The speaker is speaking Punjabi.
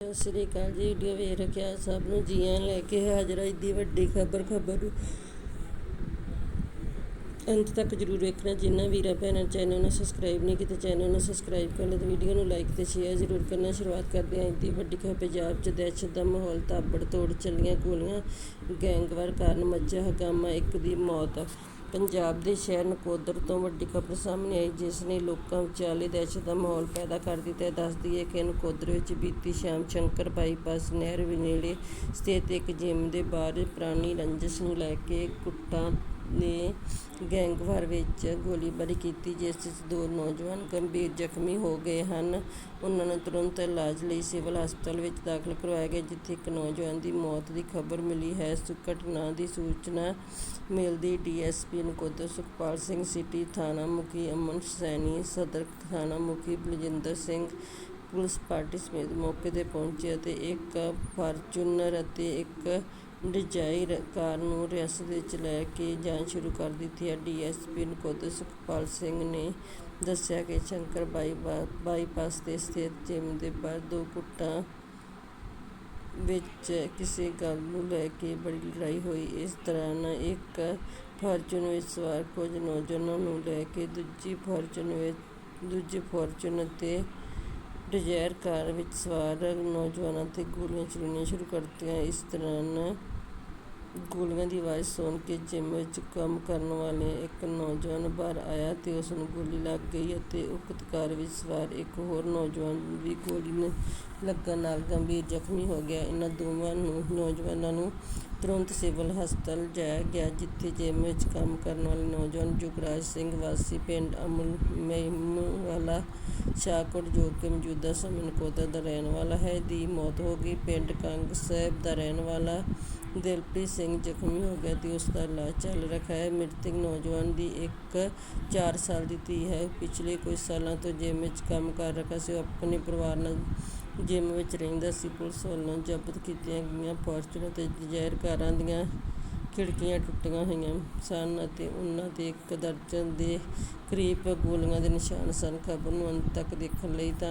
ਸਤਿ ਸ੍ਰੀ ਅਕਾਲ ਜੀ ਵੀਡੀਓ ਵੇਖ ਰੱਖਿਆ ਸਭ ਨੂੰ, ਜੀਆਂ ਲੈ ਕੇ ਹਾਜ਼ਰ ਹਾਂ ਦੀ ਵੱਡੀ ਖਬਰ ਖਬਰ। ਅੰਤ ਤੱਕ ਜਰੂਰ ਵੇਖਣਾ। ਜਿੰਨਾ ਵੀਰਾਂ ਭੈਣਾਂ ਚੈਨਲ ਨੂੰ ਸਬਸਕ੍ਰਾਈਬ ਨਹੀਂ ਕੀਤਾ, ਚੈਨਲ ਨੂੰ ਸਬਸਕ੍ਰਾਈਬ ਕਰ ਲਓ ਤੇ ਵੀਡੀਓ ਨੂੰ ਲਾਈਕ ਤੇ ਸ਼ੇਅਰ ਜ਼ਰੂਰ ਕਰਨਾ। ਸ਼ੁਰੂਆਤ ਕਰਦੇ ਹਾਂ ਇੱਡੀ ਵੱਡੀ ਖਬਰ ਪੰਜਾਬ 'ਚ ਦਹਿਸ਼ਤ ਦਾ ਮਾਹੌਲ, ਤਾਬੜ ਤੋੜ ਚੱਲੀਆਂ ਗੋਲੀਆਂ, ਗੈਂਗਵਾਰ ਕਾਰਨ ਮੱਝਾ, ਹਗਾਮਾ, ਇੱਕ ਦੀ ਮੌਤ। ਪੰਜਾਬ ਦੇ ਸ਼ਹਿਰ ਨਕੋਦਰ ਤੋਂ ਵੱਡੀ ਖਬਰ ਸਾਹਮਣੇ ਆਈ, ਜਿਸ ਨੇ ਲੋਕਾਂ ਵਿਚਾਲੇ ਦਹਿਸ਼ਤ ਦਾ ਮਾਹੌਲ ਪੈਦਾ ਕਰ ਦਿੱਤਾ। ਹੈ ਦੱਸਦੀ ਹੈ ਕਿ ਨਕੋਦਰ ਵਿੱਚ ਬੀਤੀ ਸ਼ਾਮ ਸ਼ੰਕਰ ਬਾਈਪਾਸ ਨਹਿਰ ਨੇੜੇ ਸਥਿਤ ਇੱਕ ਜਿਮ ਦੇ ਬਾਹਰ ਪੁਰਾਣੀ ਰੰਜਿਸ਼ ਨੂੰ ਲੈ ਕੇ ਕੁੱਟਾਂ ਨੇ ਗੈਂਗਵਾਰ ਵਿੱਚ ਗੋਲੀਬਾਰੀ ਕੀਤੀ, ਜਿਸ ਵਿੱਚ ਦੋ ਨੌਜਵਾਨ ਗੰਭੀਰ ਜ਼ਖਮੀ ਹੋ ਗਏ ਹਨ। ਉਹਨਾਂ ਨੂੰ ਤੁਰੰਤ ਇਲਾਜ ਲਈ ਸਿਵਲ ਹਸਪਤਾਲ ਵਿੱਚ ਦਾਖਲ ਕਰਵਾਇਆ ਗਿਆ, ਜਿੱਥੇ ਇੱਕ ਨੌਜਵਾਨ ਦੀ ਮੌਤ ਦੀ ਖਬਰ ਮਿਲੀ ਹੈ। ਘਟਨਾ ਦੀ ਸੂਚਨਾ ਮਿਲਦੀ ਡੀਐਸਪੀ ਨਕੋਦਰ ਸੁਖਪਾਲ ਸਿੰਘ ਸਿਟੀ ਥਾਣਾ ਮੁਖੀ ਅਮਨ ਸੈਣੀ, ਸਦਰ ਥਾਣਾ ਮੁਖੀ ਬਲਜਿੰਦਰ ਸਿੰਘ, ਪੁਲਿਸ ਪਾਰਟੀ ਸਮੇਤ ਮੌਕੇ ਤੇ ਪਹੁੰਚੇ ਅਤੇ ਇੱਕ ਫਾਰਚੂਨਰ ਅਤੇ ਇੱਕ ਡਿਜ਼ਾਇਰ ਕਾਰ ਨੂੰ ਰਿਆਸਤ ਵਿੱਚ ਲੈ ਕੇ ਜਾਂਚ ਸ਼ੁਰੂ ਕਰ ਦਿੱਤੀ ਹੈ। D S P Nakodar Sukhpal Singh ਨੇ ਦੱਸਿਆ ਕਿ ਸ਼ੰਕਰ ਬਾਈ ਬਾਈਪਾਸ ਤੇ ਸਥਿਤ ਜਿਮ ਦੇ ਬਾਹਰ ਦੋ ਗੁੱਟਾਂ ਵਿੱਚ ਕਿਸੇ ਗੱਲ ਨੂੰ ਲੈ ਕੇ ਬੜੀ ਲੜਾਈ ਹੋਈ। ਇਸ ਦੌਰਾਨ ਇੱਕ ਫਾਰਚੂਨ ਵਿੱਚ ਸਵਾਰ ਕੁਝ ਨੌਜਵਾਨਾਂ ਨੂੰ ਲੈ ਕੇ ਦੂਜੀ ਫਾਰਚੂਨ ਵਿੱਚ, ਦੂਜੀ ਫਾਰਚੂਨ ਅਤੇ ਡਿਜ਼ਾਇਰ ਕਾਰ ਵਿੱਚ ਸਵਾਰ ਨੌਜਵਾਨਾਂ ਤੇ ਗੋਲੀਆਂ ਚਲਾਉਣੀਆਂ ਸ਼ੁਰੂ ਕਰ ਦਿੱਤੀਆਂ। ਇਸ ਦੌਰਾਨ ਗੋਲੀਆਂ ਦੀ ਆਵਾਜ਼ ਸੁਣ ਕੇ ਜਿਮ ਵਿੱਚ ਕੰਮ ਕਰਨ ਵਾਲੇ ਇੱਕ ਨੌਜਵਾਨ ਬਾਹਰ ਆਇਆ ਅਤੇ ਉਸ ਨੂੰ ਗੋਲੀ ਲੱਗ ਗਈ ਅਤੇ ਉਕਤ ਕਾਰ ਵਿੱਚ ਸਵਾਰ ਇੱਕ ਹੋਰ ਨੌਜਵਾਨ ਵੀ ਗੋਲੀ ਲੱਗਣ ਨਾਲ ਗੰਭੀਰ ਜ਼ਖਮੀ ਹੋ ਗਿਆ। ਇਹਨਾਂ ਦੋਵਾਂ ਨੂੰ, ਨੌਜਵਾਨਾਂ ਨੂੰ ਤੁਰੰਤ ਸਿਵਲ ਹਸਪਤਾਲ ਲਿਜਾਇਆ ਗਿਆ, ਜਿੱਥੇ ਜਿਮ ਵਿੱਚ ਕੰਮ ਕਰਨ ਵਾਲੇ ਨੌਜਵਾਨ ਯੁਗਰਾਜ ਸਿੰਘ ਵਾਸੀ ਪਿੰਡ ਅਮਲ ਮਹਿਮੂ ਵਾਲਾ ਸ਼ਾਹਕੋਟ ਜੋ ਕਿ ਮੌਜੂਦਾ ਸਮੇਂ ਨਕੋਦਰ ਦਾ ਰਹਿਣ ਵਾਲਾ ਹੈ, ਦੀ ਮੌਤ ਹੋ ਗਈ। ਪਿੰਡ ਕੰਗ ਸਾਹਿਬ ਦਾ ਰਹਿਣ ਵਾਲਾ ਦਿਲਪ੍ਰੀਤ ਸਿੰਘ ਜ਼ਖਮੀ ਹੋ ਗਿਆ ਤੇ ਉਸ ਦਾ ਇਲਾਜ ਚੱਲ ਰਿਹਾ ਹੈ। ਮ੍ਰਿਤਕ ਨੌਜਵਾਨ ਦੀ ਇੱਕ 4 ਸਾਲ ਦੀ ਧੀ ਹੈ। ਪਿਛਲੇ ਕੁਝ ਸਾਲਾਂ ਤੋਂ ਜਿਮ ਵਿੱਚ ਕੰਮ ਕਰ ਰਿਹਾ ਸੀ। ਉਹ ਆਪਣੇ ਪਰਿਵਾਰ ਨਾਲ ਜਿਮ ਵਿੱਚ ਰਹਿੰਦਾ ਸੀ। ਪੁਲਿਸ ਵੱਲੋਂ ਜ਼ਬਤ ਕੀਤੀਆਂ ਗਈਆਂ ਫਾਰਚੂਨਰ ਤੇ ਡਿਜ਼ਾਇਰ ਕਾਰਾਂ ਦੀਆਂ ਖਿੜਕੀਆਂ ਟੁੱਟੀਆਂ ਹੋਈਆਂ ਸਨ ਅਤੇ ਉਹਨਾਂ ਤੇ ਇੱਕ ਦਰਜਨ ਦੇ ਕਰੀਬ ਗੋਲੀਆਂ ਦੇ ਨਿਸ਼ਾਨ ਸਨ। ਖਬਰ ਨੂੰ ਅੰਤ ਤੱਕ ਦੇਖਣ ਲਈ ਤਾਂ